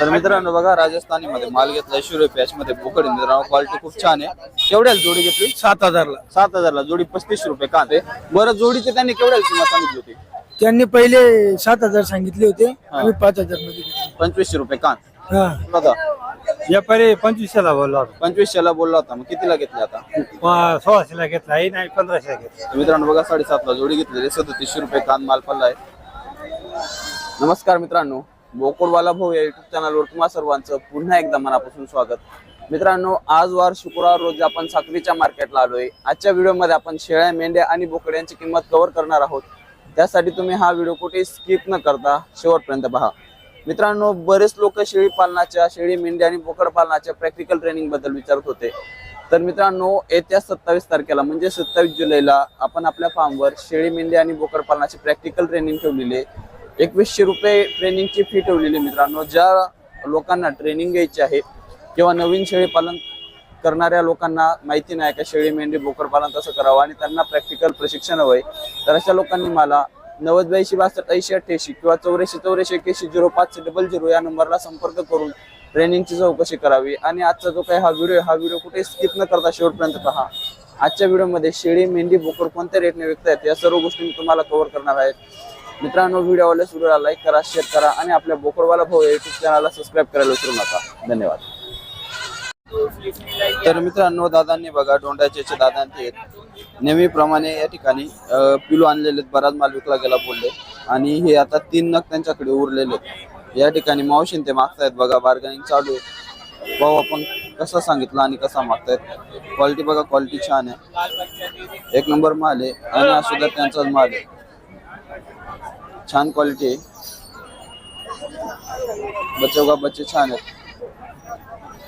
तर मित्रांनो बघा राजस्थानी मध्ये माल घेतलाय शिरोई पॅच मध्ये. बोकड मित्रांनो क्वालिटी खूप छान आहे. केवढ्याला जोडी घेतली? सात हजारला. सात हजारला. जोडी पस्तीस रुपये कांदे बरं जोडीचे त्यांनी केवढ्याला किंमत सांगितली होती? त्यांनी पहिले सात हजार सांगितले होते आम्ही पाच हजारमध्ये घेतले. पंचवीसशे रुपये हा. बघा. व्यापारी पंचवीसशेला बोलला होता. पंचवीसशेला बोलला होता. मग कितीला घेतले आता? प- सोळाशेला घेतला. हे नाही पंधराशेला घेतला. तर मित्रांनो बघा साडेसातला जोडी घेतलेली सदतीसशे रुपये कान माल पडला आहे. नमस्कार मित्रांनो. बोकडवाला भाऊ या युट्यूब चॅनलवर तुम्हा सर्वांचं पुन्हा एकदा मनापासून स्वागत. मित्रांनो आज वार शुक्रवार रोजी आपण साखरीच्या मार्केटला आलोय. आजच्या व्हिडिओमध्ये आपण शेळ्या मेंढ्या आणि बोकड्यांची किंमत कव्हर करणार आहोत. त्यासाठी तुम्ही हा व्हिडिओ कुठे स्किप न करता शेवटपर्यंत पहा. मित्रांनो बरेच लोक शेळी पालनाच्या शेळी मेंढ्या आणि बोकड पालनाच्या प्रॅक्टिकल ट्रेनिंगबद्दल विचारत होते. तर मित्रांनो येत्या सत्तावीस तारखेला म्हणजे सत्तावीस जुलैला आपण आपल्या फार्मवर शेळी मेंढ्या आणि बोकड पालनाची प्रॅक्टिकल ट्रेनिंग ठेवलेली आहे. एकवीसशे रुपये ट्रेनिंगची फी ठेवलेली मित्रांनो. ज्या लोकांना ट्रेनिंग घ्यायची आहे किंवा नवीन शेळी पालन करणाऱ्या लोकांना माहिती नाही का शेळी मेंढी बोकर पालन कसं करावं आणि त्यांना प्रॅक्टिकल प्रशिक्षण हवंय तर अशा लोकांनी मला नव्वद ब्याऐंशी बासष्ट ऐंशी अठ्ठ्याऐंशी किंवा चौऱ्याऐंशी चौऱ्याऐंशी एक्याऐंशी झिरो पाच डबल झिरो या नंबरला संपर्क करून ट्रेनिंगची चौकशी करावी. आणि आजचा जो काही हा व्हिडिओ आहे, हा व्हिडिओ कुठे स्किप न करता शेवटपर्यंत पहा. आजच्या व्हिडिओमध्ये शेळी मेंढी बोकर कोणत्या रेटने विकत आहेत या सर्व गोष्टी मी तुम्हाला कव्हर करणार आहेत मित्रांनो व्हिडिओवाल्या सुरूला लाईक करा शेअर करा आणि आपल्या बोकडवाला भाऊ युट्यूब चॅनलला सबस्क्राईब करायला विसरू नका. धन्यवाद. तर मित्रांनो दादांनी बघा डोंडाचे दादांचे आहेत. नेहमीप्रमाणे या ठिकाणी पिलू आणलेले आहेत, बराच माल विकला गेला बोलले. आणि हे आता तीन नग त्यांच्याकडे उरलेले या ठिकाणी मावशीन ते मागतायत बघा बार्गेनिंग चालू आहे. भाऊ आपण कसा सांगितलं आणि कसा मागतायत? क्वालिटी बघा क्वालिटी छान आहे. एक नंबर माल आहे आणि हा सुद्धा त्यांचाच माल आहे. छान क्वालिटी आहे. बच्चे का बच्चे छान आहेत.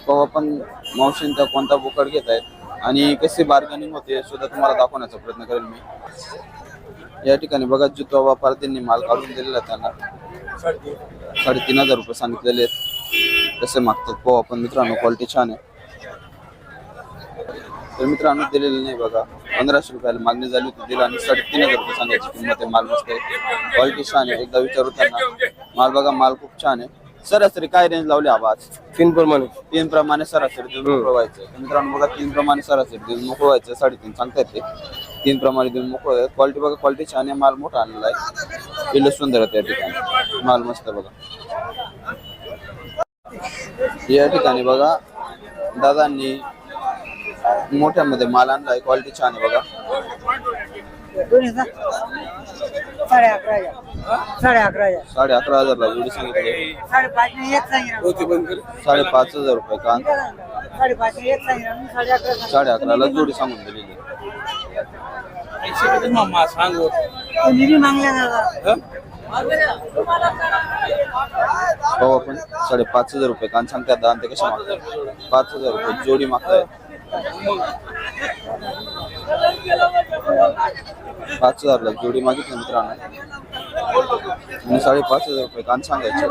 पाहू पण मावशींचा कोणता बोकड घेत आहेत आणि कशी बार्गेनिंग होते सुद्धा तुम्हाला दाखवण्याचा प्रयत्न करेल मी. या ठिकाणी बघा जुतो व्यापार त्यांनी माल काढून दिलेला त्यांना. साडेतीन हजार रुपये सांगितलेले आहेत. कसे मागतात. पाहू पण मित्रांनो क्वालिटी छान आहे. तर मित्रांनो दिलेले नाही बघा. पंधराशे रुपयाला मागणी झाली होती. दिला आणि साडेतीन हजार रुपये सांगायची किंमत आहे. माल मस्त आहे. क्वालिटी छान आहे. एकदा विचारू त्यांना. माल बघा माल खूप छान आहे. सरासरी काय रेंज लावली आवाज तीन प्रमाणे. तीन प्रमाणे सरासरी देऊन मोकळं व्हायचं तर मित्रांनो बघा तीन प्रमाणे सरासरी देऊन मोकळं व्हायचं साडेतीन सांगतायत ते. तीन प्रमाणे देऊन मोकळं व्हायचं क्वालिटी बघा क्वालिटी छान आहे. माल मोठा आणलेला आहे. पिल्ल सुंदर आहे त्या ठिकाणी. माल मस्त आहे बघा. या ठिकाणी बघा दादांनी मोठ्यामध्ये माल आणलाय क्वालिटी छान आहे बघा. साडे अकरा हज़ार. साडे अकरा हज़ार. साडे अकरा हजारला जोडी सांगितली. साडेपाच ने एक साडेपाच हज़ार रुपये कान साडेपाच एक सांगितलं साडे अकराला जोडी सांगून दिलेली. ते आपण साडेपाच हज़ार रुपये कान सांगतात दहा ते कशा मागतात? पाच हज़ार रुपये जोडी मागताय पाच हजारला जोडी मागितली मित्रांनो. आणि साडेपाच हजार रुपये. कान सांगायचे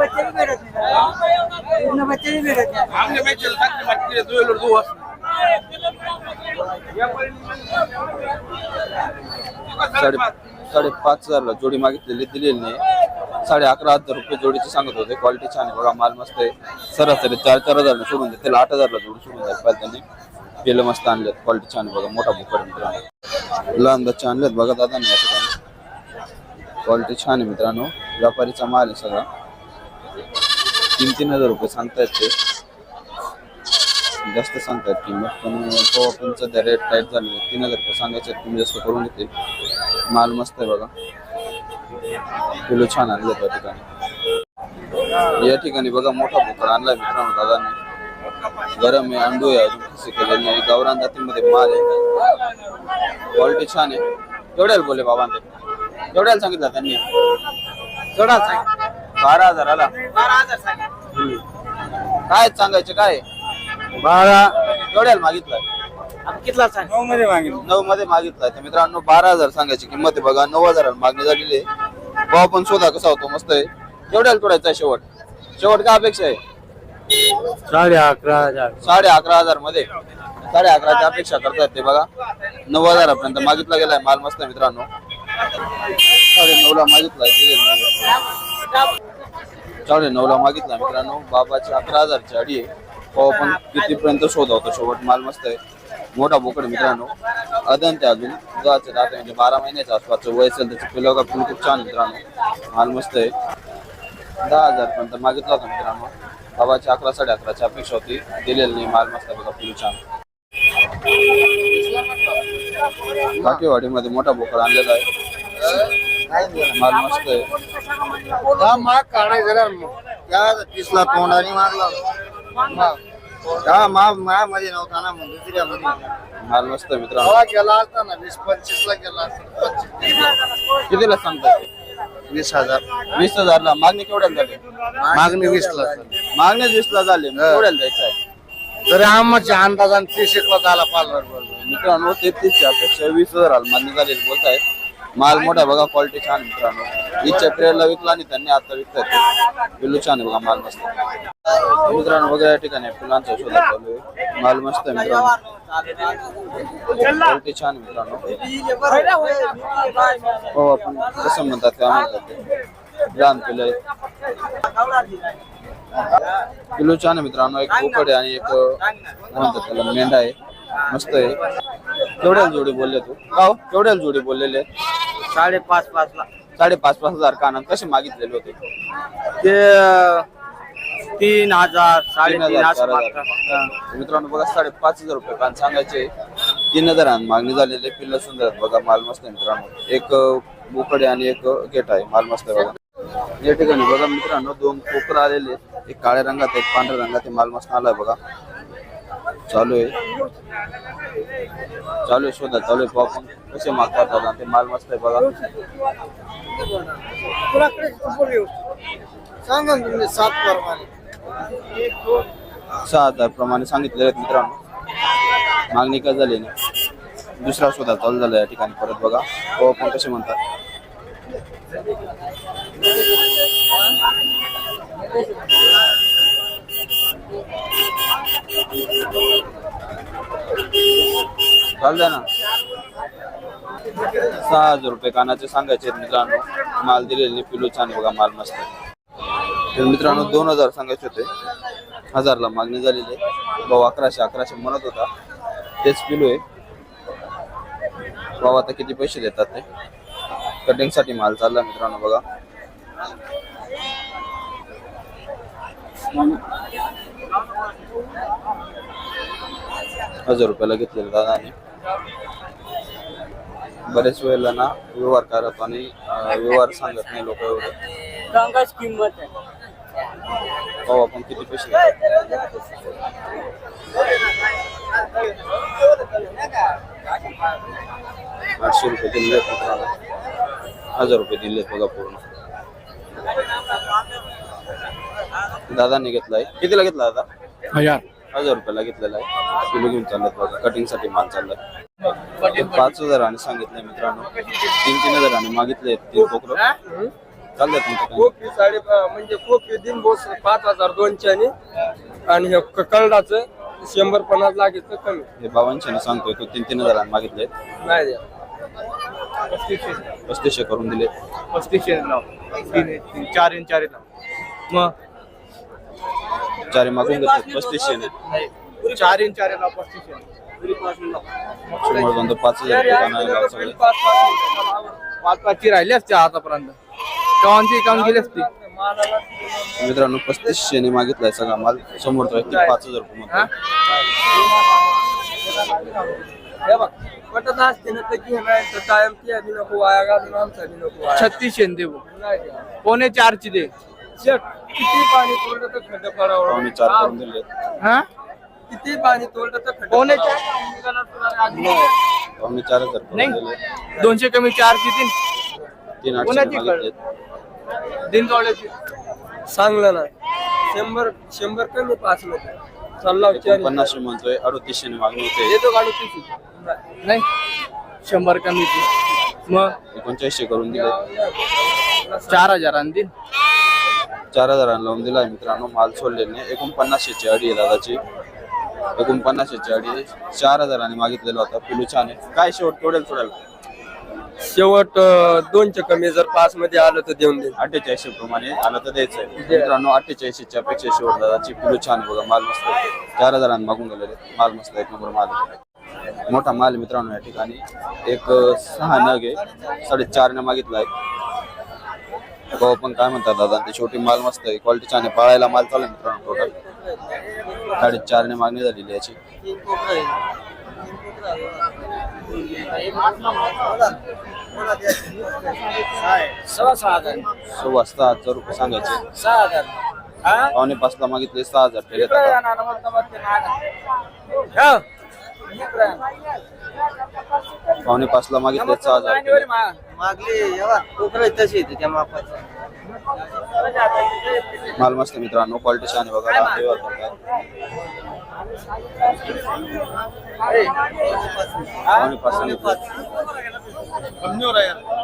साडे साडेपाच हजारला जोडी मागितलेली दिलेली नाही. साडे अकरा हजार रुपये जोडीचे सांगत होते. क्वालिटी छान आहे. बघा माल मस्त आहे. सरासरी चार चार हजार सोडून देते त्याला आठ हजारला जोडी सोडून द्यायला पाहिजे त्यांनी केलं मस्त आणलेत क्वालिटी छान आहे बघा. मोठा बुकर मित्रांनो. लहान बच्चे आणलेत बघा दादा या ठिकाणी. क्वालिटी छान आहे मित्रांनो. व्यापारीचा माल आहे सगळा. तीन तीन हजार रुपये सांगतायत ते. जास्त सांगतायत किंमत पण तो आपण सध्या रेट टाईट झाले तीन हजार रुपये सांगायचे तुम्ही जास्त करून घेते माल मस्त आहे बघा. किलो छान आणले त्या ठिकाणी. या ठिकाणी बघा मोठा भुकड आणलाय मित्रांनो दादाने. गरम आहे अंडू आहे अजून कसे केलेले नाही. गावरान जातीमध्ये माल आहे. क्वालिटी छान आहे. केवढ्याला बोले बाबा ते केवढ्याला सांगितलं त्यांनी. केवढ्याला सांगितलं. बारा हजार आला. हम्म. काय सांगायचे काय? बारा. केवढ्याला मागितलं. कितला सांग? नऊ मध्ये मागितलं. नऊ मध्ये मागितलाय तर मित्रांनो बारा हजार सांगायची किंमत आहे बघा. नऊ हजाराला मागणी झालेली आहे. भाव पण शोधा कसा होतो मस्त आहे. केवढ्याला तोडायचा आहे शेवट. शेवट काय अपेक्षा आहे? साडे अकरा हजार. साडे अकरा हजारमध्ये. साडे अकराच्या अपेक्षा करतायत ते बघा. नऊ हजारापर्यंत मागितला गेलाय माल मस्त मित्रांनो. साडे नऊ ला मागितलाय दिलेलं साडे नऊला मागितला मित्रांनो. बाबाची अकरा हजारची अडी आहे. हो पण कितीपर्यंत शोधवतो शेवट? माल मस्त आहे. मोठा बोकड मित्रांनो. अदंत अजून. दुधाचे दात म्हणजे बारा महिन्याच्या आसपासचं वय असेल त्याचं पिलं का खूप छान मित्रांनो. माल मस्त आहे. दहा हजारपर्यंत मागितला होता मित्रांनो. बाबाची अकरा साडे अकराची अपेक्षा होती दिलेली नाही माल मस्त बघा पिलू छान. काठीवाडीमध्ये मोठा बोकड आणलेला आहे. माल मस्त आहे. हा माग मग त्या तीसला तोंडाने मागला मग हा मा मा मध्ये नव्हता ना मग दुसऱ्या मध्ये माल मस्त मित्रांनो. गेला असता ना वीस पंचवीस ला गेला असता पंचवीस. कितीला सांगतात वीस हजार. वीस हजारला. मागणी केवढ्याला झाली? मागणी वीस ला मागणी वीस ला झाली. मग केवढ्याला द्यायचं आहे? तरी आम्हाच्या अंदाजाने तीस एकला झाला पालर मित्रांनो तेहतीसची अपेक्षा वीस हजाराला मागणी झालेली बोलतायत. माल मोठा बघा क्वालिटी छान मित्रांनो. इच्छा पिरियडला विकला आणि त्यांनी आता विकतात पिल्लू छान आहे बघा माल मस्त मित्रांनो बघा या ठिकाणी फुलांचा शोध चालू आहे. माल मस्त आहे मित्रांनो. क्वालिटी छान मित्रांनो. हो आपण कसं म्हणतात काय म्हणतात लहान पिलं आहेत. छान आहे मित्रांनो एक बोकड आहे आणि एक म्हणतात त्याला मेंढा आहे. मस्त आहे. केवढ्याला जोडी बोलले तू? का केवढ्याला जोडी बोललेले साडेपाच पाच ला साडेपाच पाच हजार कानात कसे मागितलेले होते? ते तीन हजार तीन हजार चार हजार. मित्रांनो बघा साडेपाच हजार रुपये कान सांगायचे. तीन हजार मागणी झालेले पिल्ल सुंदर आहेत. बघा माल मस्त आहे मित्रांनो. एक बोकडे आणि एक गेट आहे. माल मस्त आहे बघा. या ठिकाणी बघा मित्रांनो दोन कोकर आलेले आहेत. एक काळ्या रंगात एक पांढऱ्या रंगात हे माल मस्त आलाय बघा. चालू आहे. चालू आहे शोधा चालू आहे पाहू आपण. कसे मागतात ते माल मस्त आहे बघा. सांगा ना तुम्ही सात प्रमाणे सहा हजार प्रमाणे सांगितलेले आहेत मित्रांनो. मागणी काय झाली नाही. दुसरा शोधा चालू झाला या ठिकाणी परत बघा. पाहू आपण कसे म्हणतात? चालतंय ना. सहा हजार रुपये कानाचे सांगायचे आहेत मित्रांनो. माल दिलेले पिलू छान बघा माल मस्त तर मित्रांनो दोन हजार सांगायचे होते. हजारला मागणी झालेली आहे. भाऊ अकराशे अकराशे म्हणत होता. तेच पिलू आहे. भाऊ आता किती पैसे देतात ते? कटिंगसाठी माल चालला मित्रांनो बघा. हजार रुपयाला घेतलेलं दादाने. बरेच वेळेला ना व्यवहार करत आणि व्यवहार सांगत नाही लोक एवढे. रंगाच किंमत आहे. भाऊ आपण किती पैसे? आठशे रुपये दिले हजार रुपये दिले बघा पूर्ण. दादाने घेतलाय. कितीला घेतला दादा? हजार. हजार रुपयाला घेतलेला आहे. किलो घेऊन चालत बघा कटिंगसाठी माल चाललाय पाच हजाराने सांगितलंय मित्रांनो. तीन तीन हजाराने मागितले तीन कोकरं. चालतात तुमच्याकडे कोपी साडे म्हणजे कोपी दिन बोस पाच हजार दोनशे आणि आणि हे क- करडाचं शंभर पन्नास लागायचं कमी. हे बाबांशी सांगतोय तो तीन तीन हजाराने मागितले. नाही द्या पस्तीसशे. करून दिले. पस्तीसशे लाव. तीन तीन चार इन चार लाव. मग? चारी मागून घेतले पस्तीसशे ने नाही. चार इन चार दोन पाच पाच पाच पाचची राहिली असते आतापर्यंत. कवांची काम गेली असती. मित्रांनो पस्तीसशे ने मागितलाय सगळा माल. समोर तो व्यक्ती पाच हजार रुपये. छत्तीसशे देऊ. पोणे चारची दे. किती पाणी तर खड्डे पडावं. चार करून दिले हा? किती पाणी तोडलं तर खड्डे? पावणे पडावं. पावणे चार हजार नाही. दिले. दोनशे कमी चारची तीन तीन कोणाची दिन ना. शंभर शंभर कमी पाच मध्ये चालला चार पन्नासशे म्हणतोय अडतीसशे ने मागणी होते. तीस नाही. शंभर कमीची मग? एकोणचाळीसशे करून दिले चार हजारांनी दिन चार हजारांना लावून दिलाय मित्रांनो माल सोडलेले एकोणपन्नासशेची अडी आहे दादाची. एकोणपन्नासशेची अडी आहे. चार हजारांनी मागितलेला होता. पिलू छान आहे. काय शेवट तोडेल सोडेल शेवट अं, दोनच्या कमी जर पाच मध्ये आलं तर देऊन देईल. अठ्ठेचाळीसशे प्रमाणे आलं तर द्यायचंय. मित्रांनो अठ्ठेचाळीसच्या अपेक्षा शेवट दादाची. पिलू छान आहे बघा माल मस्त आहे. चार हजारांना मागून गेलेले. माल मस्त आहे, एक नंबर माल आहे. मोठा माल आहे मित्रांनो या ठिकाणी. एक अं, सहा नग आहे. साडेचारने मागितलाय भाऊ पण काय म्हणतात दादा ते छोटी माल मस्त आहे. क्वालिटी छान आहे. पाळायला माल चालू आहे मित्रांनो टोटल साडेचारने मागणी झालेली याची सव्वा सहा हजार सव्वा सहा हजार रुपये सांगायचे सहा हजार पावणे पाचला मागितले सहा हजार ठेवले आता. पावणे पाचला मागितले सहा हजार ठेवले. मागली एवढा कोकरा तशी येते त्या मापाची माल मस्त मित्रांनो क्वालिटी छान आहे बघा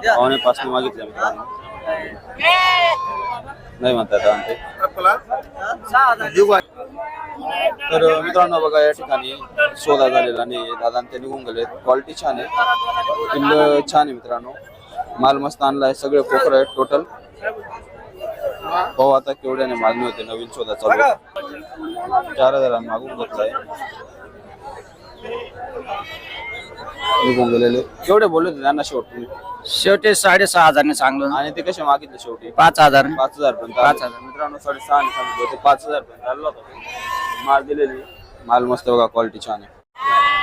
पावणे पाच मागितले मित्रांनो. नाही म्हणतात दादा ते तर मित्रांनो बघा या ठिकाणी सोदा झालेला नाही दादा ते निघून गेले. क्वालिटी छान आहे. किल्ल छान आहे मित्रांनो. माल मस्त आणलाय सगळे कोकर आहेत टोटल पाहू आता केवढ्याने मागणी होते? नवीन शोधा चालू. चार हजार मागून घेतलाय. निघून गेलेले. केवढे बोलले होते त्यांना शेवट शेवटी साडेसहा हजारने सांगलो. आणि ते कसे मागितले शेवटी? पाच हजार. पाच हजार पर्यंत पाच हजार. मित्रांनो साडेसहा आणि सांगितलं होते. पाच हजार पर्यंत आलो होता. माल दिलेली. माल मस्त बघा क्वालिटी छान आहे.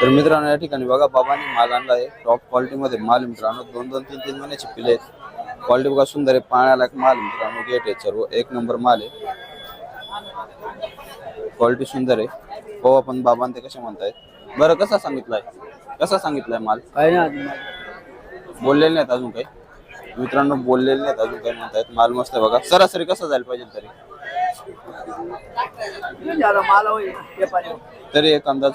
तर मित्रांनो या ठिकाणी बघा बाबांनी माल आणला आहे. टॉप क्वालिटी मध्ये माल मित्रांनो. दोन दोन तीन तीन महिन्याचे पिले आहेत. क्वालिटी बघा सुंदर आहे पाण्याला माल मित्रांनो गेट आहे सर्व एक नंबर माल आहे क्वालिटी सुंदर आहे हो आपण बाबां ते कसे म्हणतायत बरं कसा सांगितलाय कसा सांगितलाय माल काही नाही बोललेले नाहीत अजून काही मित्रांनो बोललेले नाहीत अजून काही म्हणतायत माल मस्त आहे बघा सरासरी कसं जायला पाहिजे तरी तरी एक अंदाज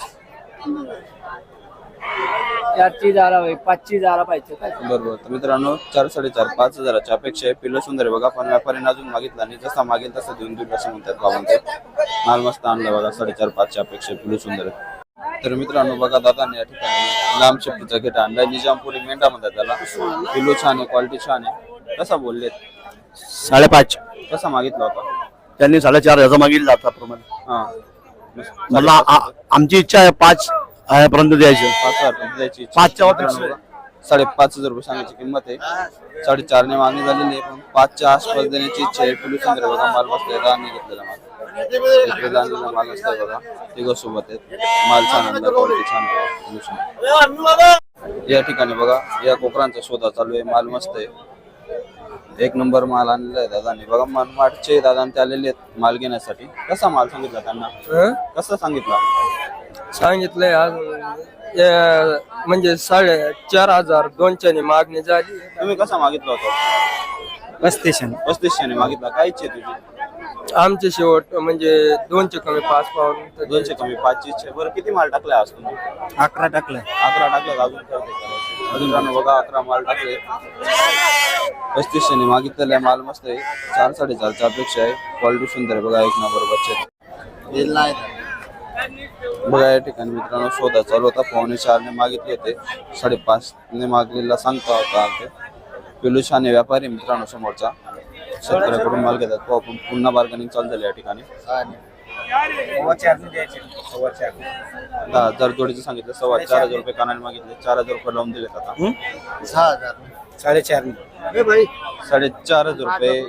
चारची झाला होय पाचची झाला पाहिजे काय बरोबर. तर मित्रांनो चार साडेचार पाच हजाराच्या अपेक्षा आहे. पिल्लं सुंदर आहे बघा पण व्यापाऱ्याने अजून मागितला आणि जसा मागेल तसं देऊन देऊ असं म्हणतात ते माल मस्त आणला बघा साडेचार पाचच्या अपेक्षा आहे पिल्लू सुंदर. आहे तर मित्रांनो बघा दादाने या ठिकाणी लांब शेपटीचा घेट आणलाय. निजामपुरी मेंढा म्हणतात त्याला. पिल्लू छान आहे क्वालिटी छान आहे. कसा बोललेत. साडेपाच. कसा मागितला होता. त्यांनी साडेचार हजार मागितले जाताप्रमाणे हा. मला आ- आमची इच्छा आहे पाच पर्यंत द्यायचं. पाच हजार रुपये द्यायची. इच्छा. पाचच्या साडेपाच हजार रुपये सांगायची किंमत आहे. साडेचारने मागणी झालेली आहे पण पाचच्या आसपास देण्याची इच्छा आहे. पिलू सुंदर आहे बघा माल आहे राणी घेतलेला माल. घेतलेला आणलेला माल बघा. तिघ सोबत आहेत. माल छान आणला क्वालिटी छान आहे. बघा, पिलू सुंदर. या ठिकाणी बघा या कोकरांचा शोधा चालू आहे. माल मस्त आहे. एक नंबर माल आणलेला आहे दादाने. बघा मनमाडचे दादा ते आलेले आहेत माल घेण्यासाठी. कसा माल सांगितला त्यांना? हं? कसा सांगितला? सांगितलंय अजून अं, म्हणजे साडे चार हजार दोनच्याने मागणी झाली. तुम्ही कसा मागितला होता? पस्तीस पस्तीसशे मागितला. काय इच्छा आहे तुझी. आमचे शेवट म्हणजे दोनचे कमी पाच पाऊन. तर दोनशे कमी पाचशे बरं किती माल टाकलाय आज तुम्ही? अकरा टाकलं अकरा टाकले अजून काय होतंय करायचं? अजून राहणं बघा अकरा माल टाकले. पस्तीसशे मागितलेला आहे माल मस्त आहे. चार साडेचारच्या अपेक्षा आहे. क्वालिटी सुंदर आहे बघा एक नंबर बच्चे. बघा या ठिकाणी मित्रांनो शोधा चालू होता. पावणे चारने मागितले होते. साडेपाच ने मागलेला सांगता होता. ते पिलू छाने व्यापारी मित्रांनो समोरचा. शेतकऱ्याकडून माल घेतात. तो आपण पुन्हा बार्गेनिंग चालू झाली या ठिकाणी. दहा हजार जोडीचं सांगितलं सव्वा चार हजार रुपये कानाने मागितले चार हजार रुपये लावून दिलेत आता. सहा हजार. साडेचार साडेचार हजार रुपये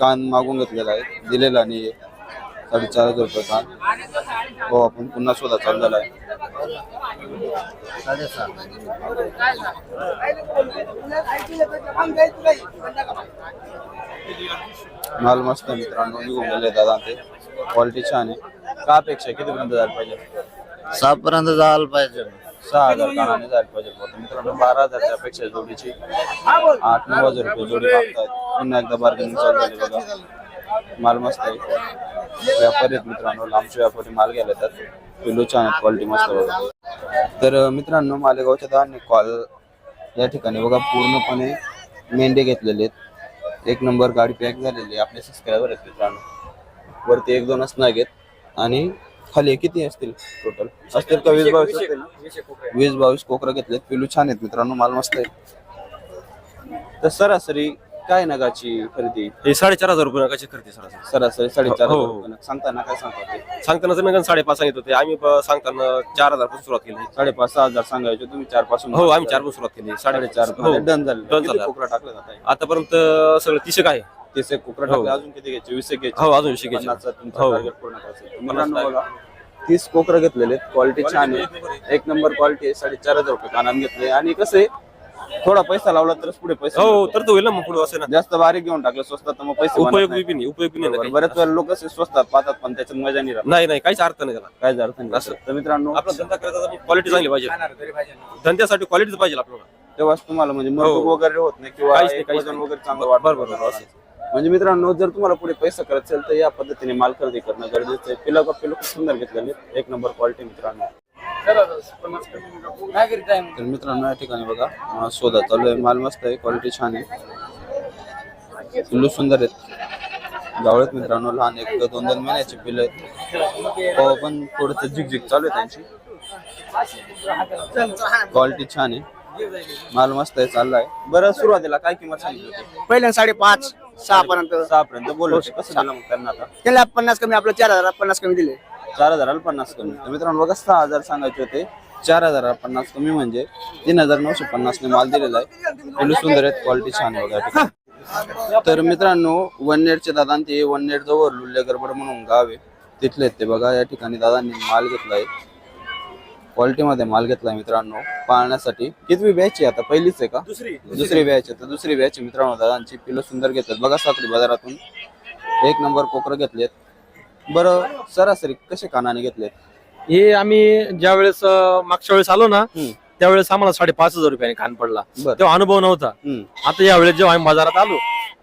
कान मागून घेतलेला आहे दिलेला नाही साडेचार हज़ार रुपये कान हो आपण पुन्हा शोधा चालू झाला. आहे माल मस्त आहे मित्रांनो निघून गेले दादा ते. क्वालिटी छान आहे. का अपेक्षा? कितीपर्यंत जायला पाहिजे? सहा पर्यंत जायला पाहिजे. सहा हज़ार कानाने जायला पाहिजे. मित्रांनो बारा हजारच्या अपेक्षा जोडीची. आठ नऊ हज़ार रुपये जोडी मागतायत. पुन्हा एकदा बार्गेनिंग चालू झाली बघा. माल मस्त आहे. व्यापारी आहेत मित्रांनो लांबचे व्यापारी माल घ्यायला येतात. पिलो छान आहेत क्वालिटी मस्त बघा तर मित्रांनो मालेगावच्या दहा कॉल या ठिकाणी बघा पूर्णपणे मेंढे घेतलेले आहेत. एक नंबर गाडी पॅक झालेली आहे. आपले सबस्क्रायबर आहेत मित्रांनो. वरती एक दोनच नाग आहेत. आणि खाली किती असतील टोटल असतील का वीस बावीस असतील? वीस बावीस कोकरा घेतलेत. पिलू छान आहेत मित्रांनो माल मस्त आहे. तर सरासरी काय नगाची खरेदी? हे साडेचार हजार रुपये नकाची खरेदी सरासरी सरासरी साडेचार हो, हजार हो. रुपये नग. सांगताना काय सांगता ते? सांगताना नका साडेपाच सांगित होते. आम्ही ब- सांगताना चार हजारपासून सुरुवात केली. साडेपाच सहा हजार सांगायचे तुम्ही चारपासून हो आम्ही चारपासून सुरुवात केली. साडेचार हो डन झाले. Done किती झालं. कोकरा टाकले जात आहे आतापर्यंत सगळं तीस एक आहे. तीस एक कोकरा हो. टाकले अजून किती घ्यायचे? वीस एक घ्यायचे. हो अजून वीस एक घ्यायचे. पन्नासचा तुमचा हो. टार्गेट पूर्ण करायचं मित्रांनो बघा तीस कोकरा घेतलेले क्वालिटी छान आहे. एक नंबर क्वालिटी आहे. साडेचार हजार रुपये कानान घेतले. आणि कसं आहे थोडा पैसा लावला तरच पुढे पैसा हो मिळतो. तर तो होईल ना मग पुढे असं ना जास्त बारीक घेऊन टाकलं स्वस्तात तर मग पैसे उपयोग नाही. बी नाही उपयोग बी नाही ना बरोबर. काही. बऱ्याच वेळा लोक स्वस्तात पाहतात पण त्याच्यात मजा नाही राहत नाही नाही काहीच अर्थ नाही त्याला काय अर्थ नाही असं. तर मित्रांनो आपला धंदा करायचा क्वालिटी चांगली पाहिजे धंद्यासाठी क्वालिटी पाहिजे आपल्याला तेव्हाच तुम्हाला म्हणजे मरतूक हो. वगैरे होत नाही किंवा काहीच नाही, एक काहीच वजन नाही. वगैरे चांगलं वाटत बरोबर, बरोबर, असं. म्हणजे मित्रांनो जर तुम्हाला पुढे पैसा करत असेल तर या पद्धतीने माल खरेदी करणं गरजेचं आहे पिला का पिलं खूप सुंदर घेतलेले आहेत. एक नंबर क्वालिटी मित्रांनो तर मित्रांनो या ठिकाणी बघा शोधा चालू आहे माल मस्त आहे क्वालिटी छान आहे. पिल्लू सुंदर आहेत. गावळत मित्रांनो लहान एक दोन दोन महिन्याचे पिल्ल आहेत. हो पण थोडस झिकझिक चालू आहे त्यांची. क्वालिटी छान आहे. माल मस्त आहे चाललाय. बरं सुरुवातीला काय किंमत सांगितली होती? पहिल्या साडेपाच सहा पर्यंत सहा पर्यंत बोललो होते. कसं दिलं मग त्यांना आता? त्याला पन्नास कमी आपलं चार हजार पन्नास कमी दिले. चार हजाराला पन्नास कमी. तर मित्रांनो बघा सहा हजार सांगायचे होते. चार हजाराला पन्नास कमी म्हणजे तीन हजार नऊशे पन्नासने माल दिलेला आहे. पिलू सुंदर आहेत क्वालिटी छान आहे. तर मित्रांनो वननेरचे दादा आणि ते वननेर जवळ लुल्ले गडबड म्हणून गाव आहे. तिथले आहेत ते बघा या ठिकाणी दादांनी माल घेतलाय. क्वालिटी मध्ये माल घेतलाय मित्रांनो पाळण्यासाठी. कितवी बॅच आहे आता? पहिलीच आहे का? दुसरी. बॅच आहे. तर दुसरी बॅच आहे मित्रांनो दादांची पिलं सुंदर घेतात. बघा साखरी बाजारातून एक नंबर कोकर घेतलेत. बरं सरासरी कसे कानाने घेतलेत हे आम्ही ज्या वेळेस मागच्या वेळेस आलो ना. त्यावेळेस आम्हाला साडेपाच हजार रुपयाने कान पडला बरं तेव्हा अनुभव नव्हता हम्म. आता या वेळेस जेव्हा आम्ही बाजारात आलो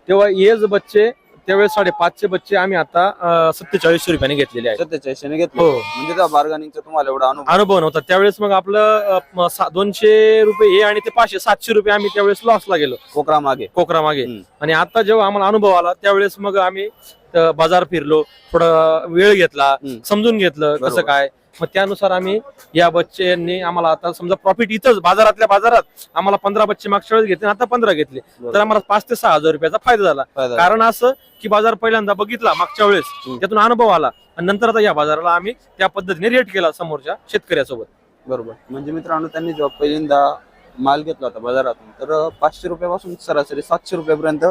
तेव्हा हेच बच्चे त्यावेळेस साडेपाचशे बच्चे आम्ही आता सत्तेचाळीसशे रुपयाने घेतलेले आहेत सत्तेचाळीसशे घेतले हो. म्हणजे त्या बार्गनिंगचा तुम्हाला एवढा अनुभव अनुभव नव्हता त्यावेळेस मग आपलं अं, म- सा- दोनशे रुपये हे आणि ते पाचशे सातशे रुपये आम्ही त्यावेळेस लॉसला गेलो कोकरा मागे कोकरा मागे हम्म. आणि आता जेव्हा आम्हाला अनुभव आला त्यावेळेस मग आम्ही अं, बाजार फिरलो थोडा वेळ घेतला हम्म. समजून घेतलं कसं बरोबर. काय मग त्यानुसार आम्ही या बच्चेंनी आम्हाला आता समजा प्रॉफिट इथंच बाजारातल्या बाजारात आम्हाला पंधरा बच्चे मागच्या वेळेस घेतले आता पंधरा घेतले. तर आम्हाला पाच ते सहा हजार रुपयाचा फायदा झाला. कारण असं की बाजार पहिल्यांदा बघितला मागच्या वेळेस. त्यातून अनुभव आला. आणि नंतर आता या बाजाराला आम्ही त्या पद्धतीने रेट केला समोरच्या शेतकऱ्यासोबत. बरोबर. म्हणजे मित्रांनो त्यांनी जेव्हा पहिल्यांदा माल घेतला होता बाजारातून तर पाचशे रुपयापासून सरासरी सातशे रुपयापर्यंत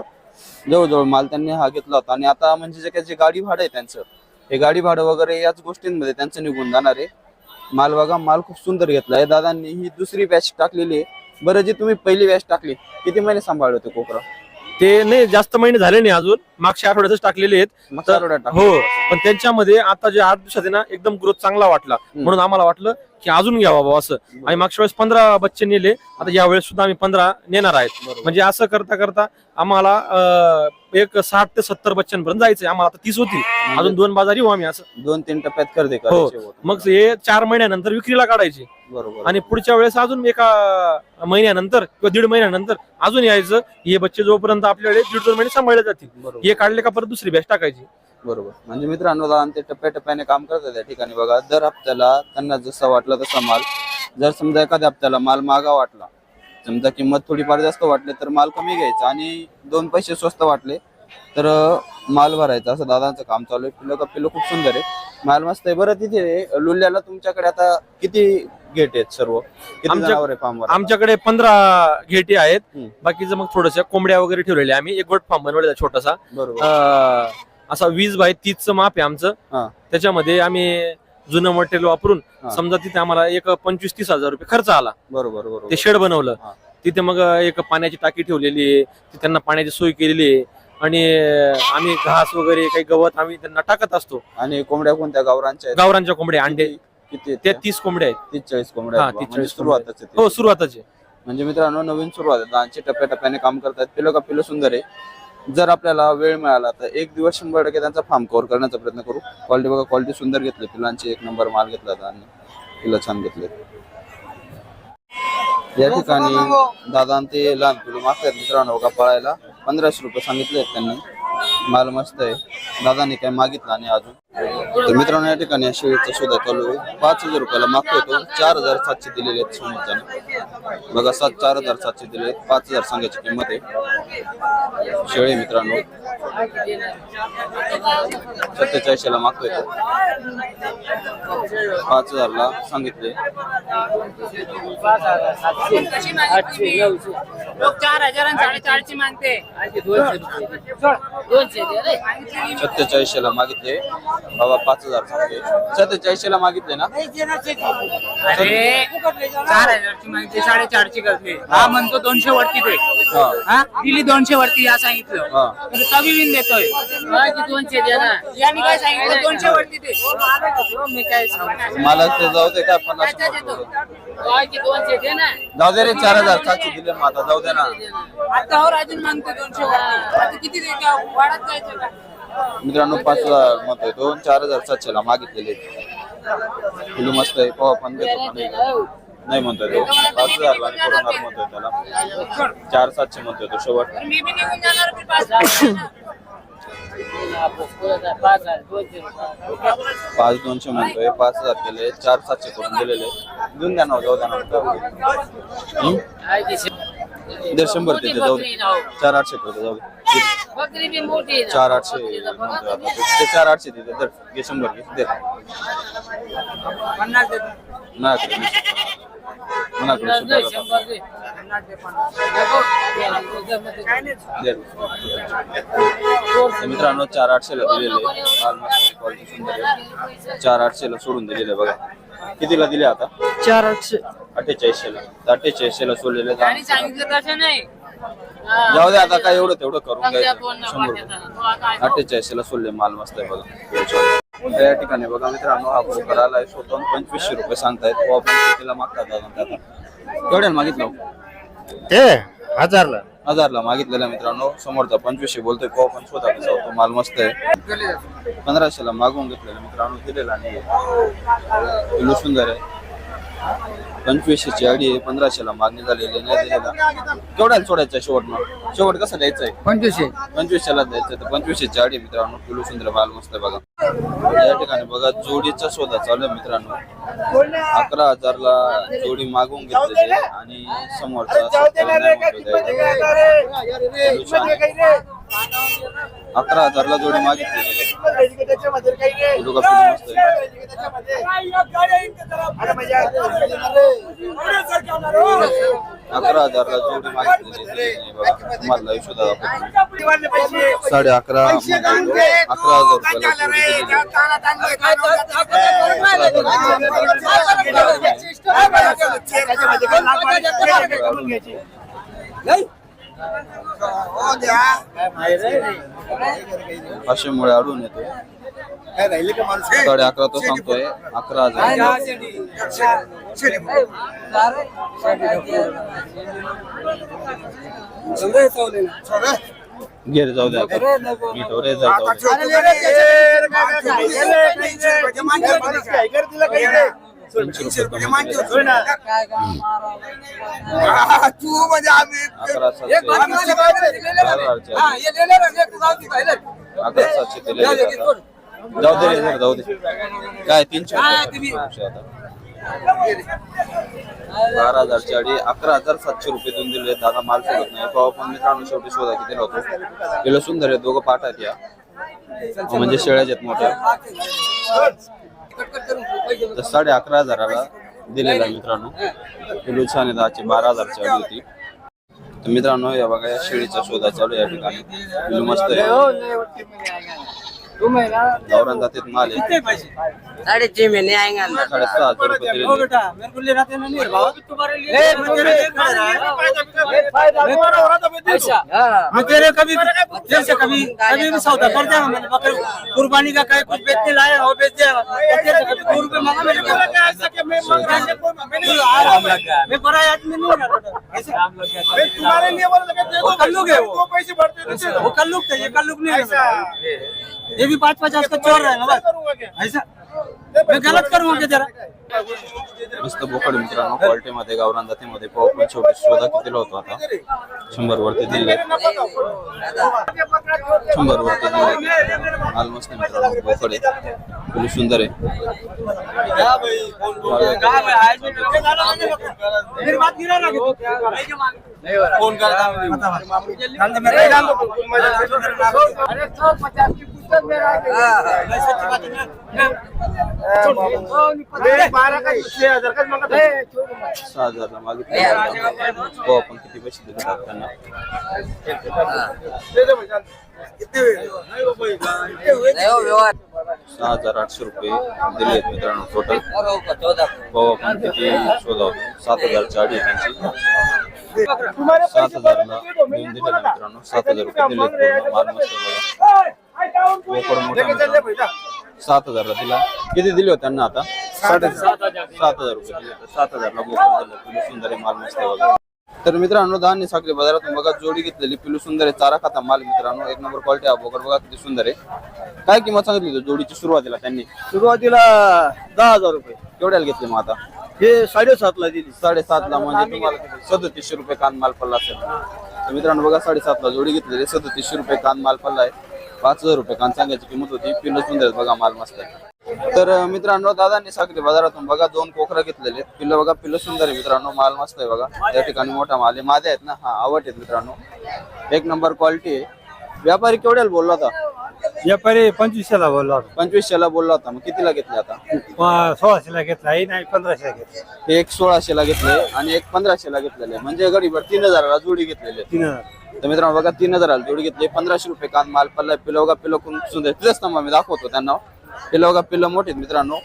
जवळजवळ माल त्यांनी हा घेतला होता. आणि आता म्हणजे जे काही जे गाडी भाडं आहे त्यांचं हे गाडी भाडं वगैरे याच गोष्टींमध्ये त्यांचं निघून जाणार आहे. माल बघा माल खूप सुंदर घेतला आहे. दादांनी ही दुसरी बॅच टाकलेली आहे. बरं जी तुम्ही पहिली बॅच टाकली किती महिने सांभाळले होते कोकरा? ते नाही जास्त महिने झाले नाही अजून. मागच्या आठवड्यातच टाकलेले आहेत. मागच्या आठवड्यात टाकले. हो पण त्यांच्यामध्ये आता जे आठ दिवसात आहे ना एकदम ग्रोथ चांगला वाटला. म्हणून आम्हाला वाटलं की अजून घ्यावा बाबा असं. आणि मागच्या वेळेस पंधरा बच्चे नेले आता या वेळेस सुद्धा आम्ही पंधरा नेणार आहेत. म्हणजे असं करता करता आम्हाला अं, एक साठ ते सत्तर बच्चांपर्यंत जायचंय. आम्हाला आता तीस होतील. अजून दोन बाजार येऊ आम्ही असं. दोन तीन टप्प्यात खरेदी हो. होती. मग हे चार महिन्यानंतर विक्रीला काढायचे. बरोबर. आणि पुढच्या वेळेस अजून एका महिन्यानंतर किंवा दीड महिन्यानंतर अजून यायचं. हे बच्चे जोपर्यंत आपल्याकडे दीड दोन महिने सांभाळले जातील. बरोबर. हे काढले का परत दुसरी बॅच टाकायची. बरोबर. म्हणजे मित्रांनो ते टप्प्याटप्प्याने काम करतात त्या ठिकाणी बघा. दर हप्त्याला त्यांना जसा वाटला तसा माल. जर समजा एखाद्या हप्त्याला माल मागा वाटला समजा किंमत थोडीफार जास्त वाटली तर माल कमी घ्यायचा आणि दोन पैसे स्वस्त वाटले तर माल भरायचा. असं दादांचं काम चालू आहे. पिल्लो का पिल्लो खूप सुंदर आहे माल मस्त आहे. बरं तिथे लुल्याला तुमच्याकडे आता किती गेट आहेत सर्व? किती आमच्या- जनावर आहे फार्मवर आमच्याकडे पंधरा घेटी आहेत. हम्म. बाकीचं मग थोडस कोंबड्या वगैरे ठेवलेले आम्ही एक गोट फार्म बनवलेला आहे छोटासा. बरोबर. अं, असा वीस बाय तीसचं माप आहे हा. आमचं त्याच्यामध्ये आम्ही जुनं मटेरियल वापरून. समजा तिथे आम्हाला एक पंचवीस तीस हजार रुपये खर्च आला. बरोबर बरोबर. ते शेड बनवलं. हा. तिथे मग एक पाण्याची टाकी ठेवलेली आहे. तिथे त्यांना पाण्याची सोय केलेली आहे. आणि आम्ही घास वगैरे काही गवत आम्ही त्यांना टाकत असतो. आणि कोंबड्या कोणत्या? गावरांच्या आहेत? गावरांच्या कोंबड्या अंडे. किती आहेत त्या त्या? तीस कोंबड्या आहेत. तीस चाळीस कोंबड्या हा, आहेत बा. तीस म्हणजे चाळीस सुरुवातच आहे ती. हो सुरुवातच आहे. म्हणजे मित्रांनो नवीन सुरुवात आहे. दानचे टप्प्याटप्प्याने काम करतात. पिलो का पिलो सुंदर आहे. जर आपल्याला वेळ मिळाला तर एक दिवस शंभर टक्के त्यांचा फार्म कव्हर करण्याचा प्रयत्न करू. क्वालिटी बघा क्वालिटी सुंदर घेतली पिलांची एक नंबर माल घेतला होता आणि पिलं छान घेतले. या ठिकाणी दादा ते लहान पिलू मागतात मित्रांनो का पळायला. पंधराशे रुपये सांगितले त्यांनी. माल मस्त आहे. दादाने काय मागितलं आणि अजून? तर मित्रांनो या ठिकाणी या शेळीचा शोधा चालू आहे. पाच हजार रुपयाला मागतोय तो. चार हजार सातशे दिलेले आहेत समोरच्याने बघा सात चार हजार सातशे दिलेले आहेत. पाच हजार सांगायची किंमत आहे. शेळी मित्रांनो. सत्तेचाळीसला मागतोय तो. पाच हजारला सांगितले. चार हजार मागते. रे. सत्तेचाळीसला मागितले. बाबा पाच हजार सांगते. सत्तेचाळीसला मागितले ना? अरे चार हजारची मागते साडेचारची करते हा म्हणतो दोनशे वरती दे. हा. हा? दिली दोनशे वरती या सांगितलं. हा. कमी बिन देतोय. दोनशे दे ना. यांनी काय सांगितलं? दोनशे वरती दे. मी काय सांगू? मला ते जाऊ दे काय पन्नास. काय की दोनशे दे ना. जाऊ दे रे चार हजार सातशे दिले मग आता जाऊ दे ना. आता और अजून मागतो दोनशे वरती. आता किती दे का वाढत जायचं का? मित्रांनो पाच हजार म्हणतोय दोन चार हजार सातशेला मागितलेले फुलं मस्त आहे. पवा पण देतो पण नाही. नाही म्हणतोय तो. पाच हजार ला करून होणार म्हणतोय त्याला. चार सातशे म्हणतोय तो शेवट. पाच पाच दोनशे म्हणतोय. पाच हजार केले. चार सातशे करून दिलेले. देऊन द्या ना जाऊ द्या ना. हम्म? दे शंभर देते जाऊ दे चार आठशे करतो जाऊ. दे बकरी बी मोठी आहे ना. चार आठशे. म्हणतोय आता ते चार आठशे देते तर घे शंभर घे. दे. पन्नास दे. मनाकडे मनाकडे सुद्धा जातात. शंभर दे. पन्नास दे पन्नास नको. काय नाही. दे. तर मित्रांनो चार आठशेला दिलेले. क्वालिटी सुंदर आहे. चार आठशेला सोडून दिलेले बघा. कितीला दिले आता? चार आठशे. अठ्ठेचाळीसशेला. तर अठ्ठेचाळीसशेला सोडलेले त्यांनी सांगितलं तसं नाही. जाऊ दे आता काय एवढं तेवढं करून घ्यायचं. शंभर रुपये. ऐका. अठ्ठेचाळीसला सोडले माल मस्त आहे बघा. तर या ठिकाणी बघा मित्रांनो हा ब्रोकर आलाय स्वतः पंचवीसशे रुपये सांगतायत. तो आपण कितीला मागतात दादा? ते आता मागितलं? ते हजारला. हजारला मागितलेला मित्रांनो. समोरचा पंचवीसशे बोलतोय. तो पण स्वतः कसा होतो? माल मस्त आहे. पंधराशेला मागवून घेतलेला मित्रांनो. दिलेला नाही सुंदर आहे. पंचवीसशेची अडी आहे पंधराशेला मागणी झालेली नाही दिलेला. केवढ्याला सोडायचं शेवट मग शेवट कसं द्यायचं आहे पंचवीसशे. पंचवीसशेला द्यायचं तर पंचवीसशेची अडी आहे मित्रांनो. किलो सुंदर माल मस्त बघा. या ठिकाणी बघा जोडीचा शोधा चालू आहे मित्रांनो. अकरा हजारला जोडी मागवून घेतलेली आहे आणि समोरचा. अकरा हजारला जोडी मागितलेली आहे. अकरा हजारला जोडी शोधा दाखवतो. साडे अकरा म्हणजे अकरा हजार रुपयाला जोडी दिलेली आहे. पाचशे मुळे अडून येतो. साडे अकरा तो सांगतोय अकरा हजार घेर जाऊ द्या मीठो रे जाऊ तीनशे रुपये अकरा सातशे जाऊ दे रे जरा जाऊ दे. काय तीनशे आता. बारा हजारची अडी अकरा हजार सातशे रुपये देऊन दिले दादा माल सोडत नाही. तो पण मित्रांनो शेवटी शोधा किती होतो गेलो सुंदर आहे दोघं पाठ आहेत या. म्हणजे शेळ्याच्या आहेत मोठ्या. तर साडे अकरा हजाराला दिलेला मित्रांनो. किलो छान आहे दहाची बारा हजारची अडी होती. तर मित्रांनो या बघा या शेळीचा शोधा चालू आहे या ठिकाणी. किलो मस्त आहे. गावरान जातीत माल आहे साढ़े छह महीने आएंगे अंदर साडे सहा हजार रुपये दिलेले मैं तेरे कभी तेरे से कभी कभी भी सौदा कर दिया मैंने बकरी कुर्बानी का कहीं कुछ बेचने लाया वो बेच दिया और तेरे से कभी दो रुपए मांगा मैंने मैं बड़ा आदमी नहीं हूँ तुम्हारे लिए वो कल्लुक है वो। वो कल्लुक थे ये कल्लुक नहीं है। ये भी पाँच पचास का चोर रहा है बस। ऐसा? मैं गलत करूँगा क्या जरा मस्त बोकड मित्रांनो क्वालिटी मध्ये गावरान जातीमध्ये पाव पण शेवटी शोधा कितीला होतो आता? शंभर वरती दिले शंभर वरती दिले माल मस्त आहे मित्रांनो बोकड आहे. फुल सुंदर आहे. सहा हजारला मागितलं हो आपण किती पैसे दिले त्यांना सहा हजार आठशे रुपये दिले आहेत मित्रांनो टोटल हो आपण किती शोधा सात हजार चाळीस त्यांची. सात हजारला देऊन मित्रांनो. सात हजार रुपये दिले बोकड मोठा. सात हजारला दिला. किती दिले होते त्यांना आता? सात हजार. रुपये दिले होते. सात हजारला बोकड दिलं सुंदर आहे माल मस्त बघा तर मित्रांनो धान्य साखरी बाजारातून बघा जोडी घेतलेली पिलू सुंदर आहे. चारा खाता माल मित्रांनो. एक नंबर क्वालिटी हा बोकड बघा किती सुंदर आहे. काय किंमत सांगितली होती जोडीची सुरुवातीला त्यांनी? सुरुवातीला दहा हजार रुपये. केवढ्याला घेतले मग आता? हे साडेसातला दिली. साडेसात ला म्हणजे तुम्हाला सदतीसशे रुपये कान माल पडला असेल. तर मित्रांनो बघा साडेसात ला जोडी घेतलेली सदतीसशे रुपये कान माल पडला आहे. पाच हजार रुपये कान सांगायची किंमत होती. पिल्ल सुंदर बघा माल मस्त आहे. तर मित्रांनो दादांनी साखरी बाजारातून बघा दोन कोकरा घेतलेले पिल्ल बघा पिल्ल सुंदर आहे मित्रांनो. माल मस्त आहे बघा. त्या ठिकाणी मोठा माल आहे. मादे आहेत ना? हा आवड आहेत मित्रांनो. एक नंबर क्वालिटी आहे. व्यापारी केवढ्याला बोलला होता? व्यापारी पंचवीसशेला बोलला पंचवीसशेला बोलला होता. मग कितीला घेतले आता? होता सोळाशेला घेतला हे नाही पंधराशेला घेतला. हे एक सोळाशेला घेतले आणि एक पंधराशेला घेतलेले. म्हणजे गडीभर तीन हजाराला जोडी घेतलेले. तीन हजार. तर मित्रांनो बघा तीन हजाराला जोडी घेतली. पंधराशे रुपये कान माल पडलाय. पिलो बघा पिलो खूप सुंदर. तिथेच थांबा मी दाखवतो त्यांना. पिलो बघा पिल्लो मोठे आहेत मित्रांनो.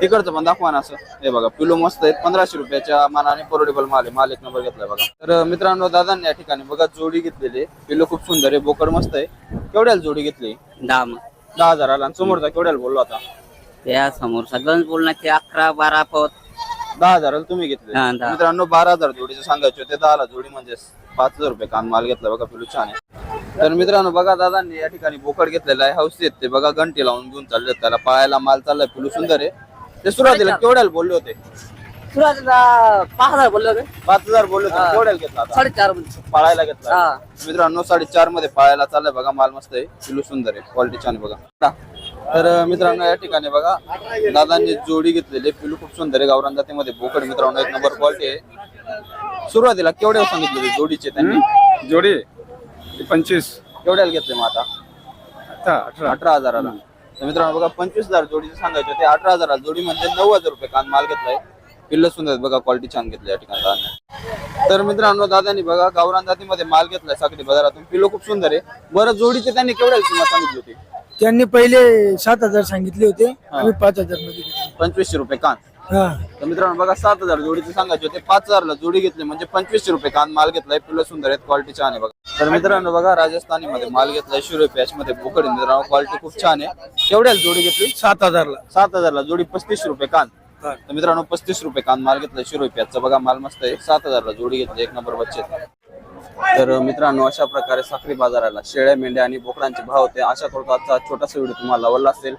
तिकडचं पण दाखवा ना असं. हे बघा पिलो मस्त आहेत. पंधराशे रुपयाच्या मानाने परवडेबल माल आहे. माल एक नंबर घेतलाय बघा. तर मित्रांनो दादांनी या ठिकाणी बघा जोडी घेतलेली. पिल्लो खूप सुंदर आहे बोकड मस्त आहे. केवढ्याला जोडी घेतली? दाम दहा हजाराला आणि समोरचा केवढ्याला बोललो आता त्या समोर सगळं बोलण्याचे अकरा बारा पत. दहा हजाराला तुम्ही घेतले. हा, दहा. मित्रांनो बारा हजार जोडीचे सांगायचे होते. दहाला जोडी म्हणजे पाच हजार रुपये कान माल घेतला बघा पिलू छान आहे. तर मित्रांनो बघा दादांनी या ठिकाणी बोकड घेतलेला आहे. हौस आहेत ते बघा घंटी लावून घेऊन चालले आहेत. त्याला पायाला माल चाललाय. पिलू सुंदर आहे. ते सुरुवातीला केवढ्याला बोलले होते? सुरुवातीला पाच हजार बोलले होते. पाच हजार बोलले होते. केवढ्याला घेतला आता? साडेचार म्हणजे. पाळायला घेतला. हा. मित्रांनो साडेचारमध्ये पाळायला चाललाय बघा. माल मस्त आहे. पिलू सुंदर आहे. क्वालिटी छान आहे बघा. तर अं, मित्रांनो या ठिकाणी बघा. दादांनी जोडी घेतलेली आहे. पिलू खूप सुंदर आहे. गावरान जातीमध्ये बोकड मित्रांनो एक नंबर क्वालिटी आहे. सुरुवातीला केवढे सांगितले जोडीचे त्यांनी? जोडी? पंचवीस. केवढ्याला घेतले मग आता? अठरा हजाराला. तर मित्रांनो बघा पंचवीस हजार जोडीचे सांगायचे होते अठरा हजाराला जोडी म्हणजे नऊ हजार रुपये कान माल घेतलाय. पिल्ल सुंदर बघा क्वालिटी छान घेतली या ठिकाणी तर मित्रांनो दादानी बघा गावरान जातीमध्ये माल घेतलाय साखरी बाजारातून. पिल्लो खूप सुंदर आहे. बरं जोडीचे त्यांनी केवढ्याला किंमत सांगितली होती? त्यांनी पहिले सात हजार सांगितले होते आम्ही पाच हजारमध्ये घेतले. पंचवीसशे रुपये कान. तर मित्रांनो बघा सात हजार जोडीचे सांगायचे होते. पाच हजारला जोडी घेतली म्हणजे पंचवीसशे रुपये कान माल घेतलाय. पिल्ल सुंदर आहेत क्वालिटी छान आहे बघा. तर मित्रांनो बघा राजस्थानी मध्ये माल घेतलाय शिरो पॅच मध्ये बोकड मित्रांनो क्वालिटी खूप छान आहे. केवढ्याला जोडी घेतली? सात हजारला. सात हजारला जोडी पस्तीस रुपये कान. तर मित्रांनो पस्तीस रुपये कान माल घेतलाय शिरो पॅचचा बघा माल मस्त आहे. सात हजारला जोडी घेतली एक नंबर बच्चे. तर मित्रांनो अशा प्रकारे साखरी बाजाराला शेळ्या मेंढ्या आणि बोकडांचे भाव होते. आशा करतो आजचा छोटासा व्हिडिओ तुम्हाला आवडला असेल.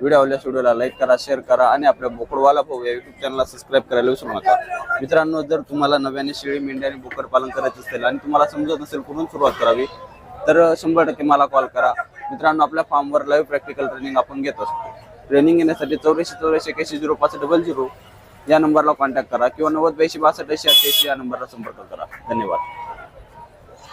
व्हिडिओ आवडल्यास व्हिडिओला लाईक करा शेअर करा आणि आपल्या बोकडवाला भाऊ या युट्यूब चॅनलला सबस्क्राईब करायला विसरू नका. मित्रांनो जर तुम्हाला नव्याने शेळी मेंढ्या आणि बोकड पालन करायचं असेल आणि तुम्हाला समजत नसेल कुठून सुरुवात करावी तर शंभर टक्के मला कॉल करा. मित्रांनो आपल्या फार्मवर लाईव्ह प्रॅक्टिकल ट्रेनिंग आपण घेत असतो. ट्रेनिंग घेण्यासाठी चौऱ्याऐंशी चौऱ्याऐंशी एक्याऐंशी झिरो पाच डबल झिरो या नंबरला कॉन्टॅक्ट करा किंवा नव्वद ब्याऐंशी बासष्ट ऐंशी अठ्ठ्याऐंशी या नंबरला संपर्क करा. धन्यवाद.